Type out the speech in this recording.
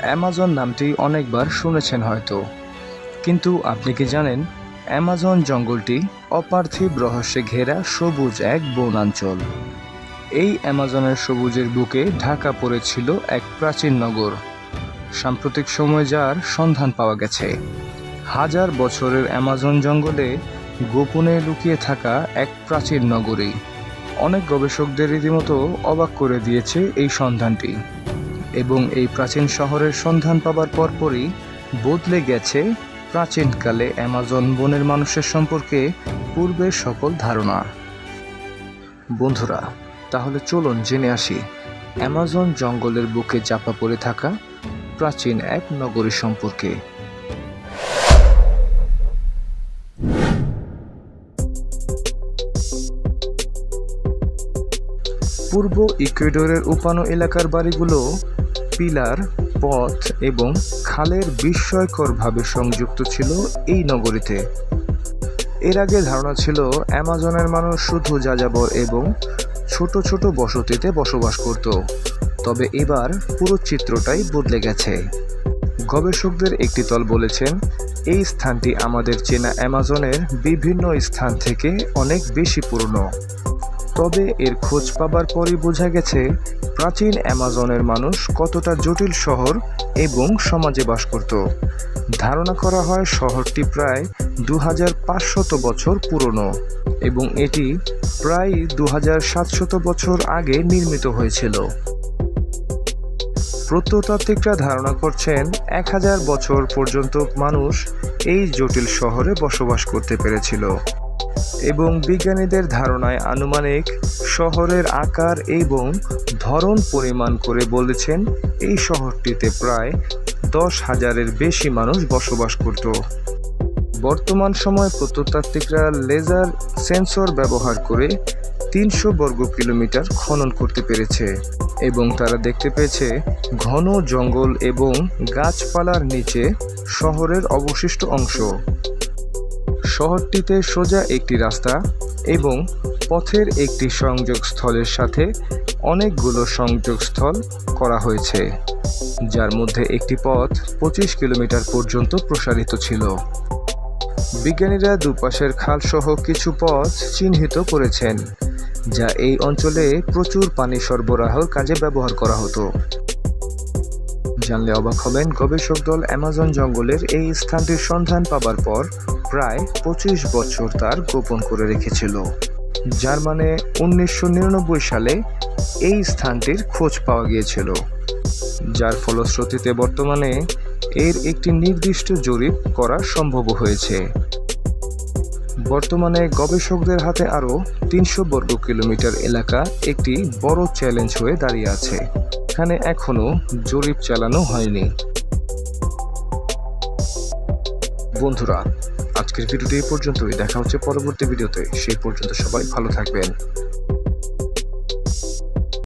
Amazon নামটি অনেকবার শুনেছেন হয়তো। কিন্তু আপনি কি জানেন, অ্যামাজন জঙ্গলটি অপার্থিব রহস্যে ঘেরা সবুজ এক বনাঞ্চল। এই অ্যামাজনের সবুজের বুকে ঢাকা পড়েছিল এক প্রাচীন নগর, সাম্প্রতিক সময় যার সন্ধান পাওয়া গেছে। হাজার বছরের অ্যামাজন জঙ্গলে গোপনে লুকিয়ে থাকা এক প্রাচীন নগরী। অনেক গবেষকদের রীতিমতো অবাক করে দিয়েছে এই সন্ধানটি। এবং এই প্রাচীন শহরের সন্ধান পাবার পরপরই বদলে গেছে প্রাচীনকালে অ্যামাজন বনের মানুষের সম্পর্কে পূর্বের সকল ধারণা। বন্ধুরা, তাহলে চলুন জেনে আসি, অ্যামাজন জঙ্গলের বুকে চাপা পড়ে থাকা প্রাচীন এক নগরী সম্পর্কে। পূর্ব ইকুয়েডরের উপানো এলাকার বাড়িগুলো পিলার পথ এবং খালের বিস্ময়করভাবে সংযুক্ত ছিল এই নগরীতে। এর আগে ধারণা ছিল, অ্যামাজনের মানুষ শুধু যাযাবর এবং ছোট ছোট বসতিতে বসবাস করত। তবে এবার পুরো চিত্রটাই বদলে গেছে। গবেষকদের একটি দল বলেছেন, এই স্থানটি আমাদের চেনা অ্যামাজনের বিভিন্ন স্থান থেকে অনেক বেশি পুরনো। তবে এর খোঁজ পাবার পরই বোঝা গেছে, প্রাচীন অ্যামাজনের মানুষ কতটা জটিল শহর এবং সমাজে বাস করত। ধারণা করা হয় শহরটি প্রায় দু বছর পুরনো এবং এটি প্রায় দু বছর আগে নির্মিত হয়েছিল। প্রত্নতাত্ত্বিকরা ধারণা করছেন এক হাজার বছর পর্যন্ত মানুষ এই জটিল শহরে বসবাস করতে পেরেছিল। এবং বিজ্ঞানীদের ধারণায় আনুমানিক শহরের আকার এবং ধরন পরিমাণ করে বলেছেন, এই শহরটিতে প্রায় দশ হাজারের বেশি মানুষ বসবাস করত। বর্তমান সময় প্রত্নতাত্ত্বিকরা লেজার সেন্সর ব্যবহার করে তিনশো বর্গ কিলোমিটার খনন করতে পেরেছে এবং তারা দেখতে পেয়েছে, ঘন জঙ্গল এবং গাছপালার নিচে শহরের অবশিষ্ট অংশ। শহরটিতে সোজা একটি রাস্তা এবং পথের একটি সংযোগস্থলের সাথে অনেকগুলো সংযোগস্থল করা হয়েছে, যার মধ্যে একটি পথ পঁচিশ কিলোমিটার পর্যন্ত প্রসারিত ছিল। বিজ্ঞানীরা দুপাশের খালসহ কিছু পথ চিহ্নিত করেছেন, যা এই অঞ্চলে প্রচুর পানি সরবরাহ কাজে ব্যবহার করা হতো। জানলে অবাক হবেন, গবেষক দল অ্যামাজন জঙ্গলের এই স্থানটির সন্ধান পাবার পর প্রায় পঁচিশ বছর তার গোপন করে রেখেছিল। যার মানে উনিশশো নিরানব্বই সালে এই স্থানটির খোঁজ পাওয়া গিয়েছিল। যার ফলশ্রুতিতে বর্তমানে এর একটি নির্দিষ্ট জরিপ করা সম্ভব হয়েছে। বর্তমানে গবেষকদের হাতে আরও তিনশো বর্গ কিলোমিটার এলাকা একটি বড় চ্যালেঞ্জ হয়ে দাঁড়িয়ে আছে। এখানে এখনও জরিপ চালানো হয়নি। বন্ধুরা, আজকের ভিডিওটি এই পর্যন্তই। দেখা হচ্ছে পরবর্তী ভিডিওতে। সেই পর্যন্ত সবাই ভালো থাকবেন।